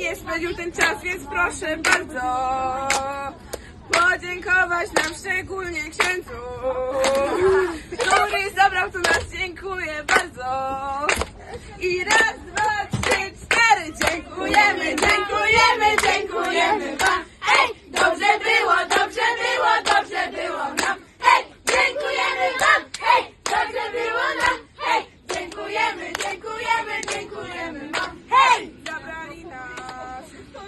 pięknie spędził ten czas, więc proszę bardzo. Podziękować nam szczególnie księdzu, który zabrał tu nas. Dziękuję bardzo. I raz, dwa, trzy, cztery. Dziękujemy, dziękujemy, dziękujemy wam. Hej, dobrze było, dobrze było, dobrze było nam. Hej, dziękujemy wam. Hej, dobrze było nam. Hej, dziękujemy, dziękujemy, dziękujemy wam. Hej, zabrali nas.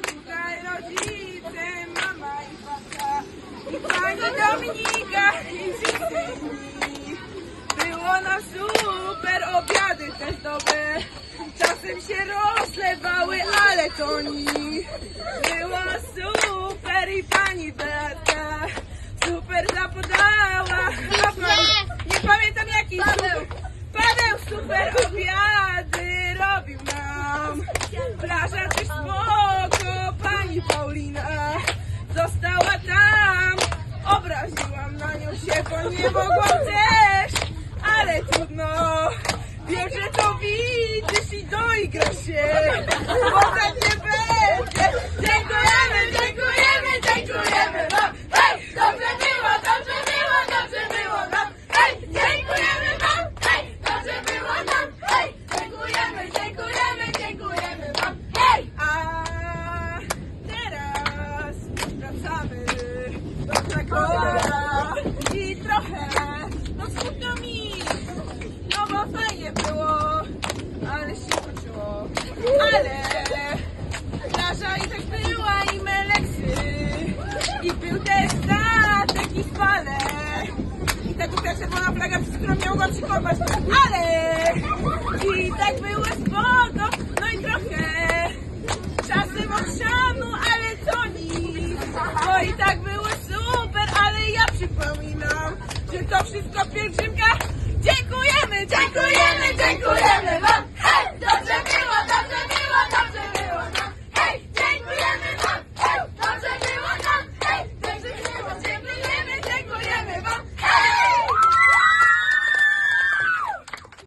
Tutaj rodzice, mama i babcia. I pani Dominika i wszyscy inni. Było na super, Czasem się rozlewały, ale to nic. Było super i pani Beata super zapodała. A pani, nie pamiętam jaki Paweł. Paweł super obiady robił nam. Plaża też spoko, pani Paulina została tam. Obraziłam na nią się, bo nie mogłam też, ale trudno. Wiem, że to widzisz bo tak nie będzie. Dziękujemy, dziękujemy, dziękujemy wam. Dobrze było, dobrze było, dobrze było nam. Dobrze było nam. Hej, dziękujemy, a teraz wracamy do Krakowa i trochę, no mi, no bo było, ale się ale plaża i tak była i meleksy. I był też statek i spale. I tak ta czerwona flaga, przez którą miał go przykopać Ale i tak było spoko, no i trochę Czasem okrzanu, ale to nic. No i tak było super, ale ja przypominam Że to wszystko pielgrzymka Dziękujemy, dziękujemy, dziękujemy!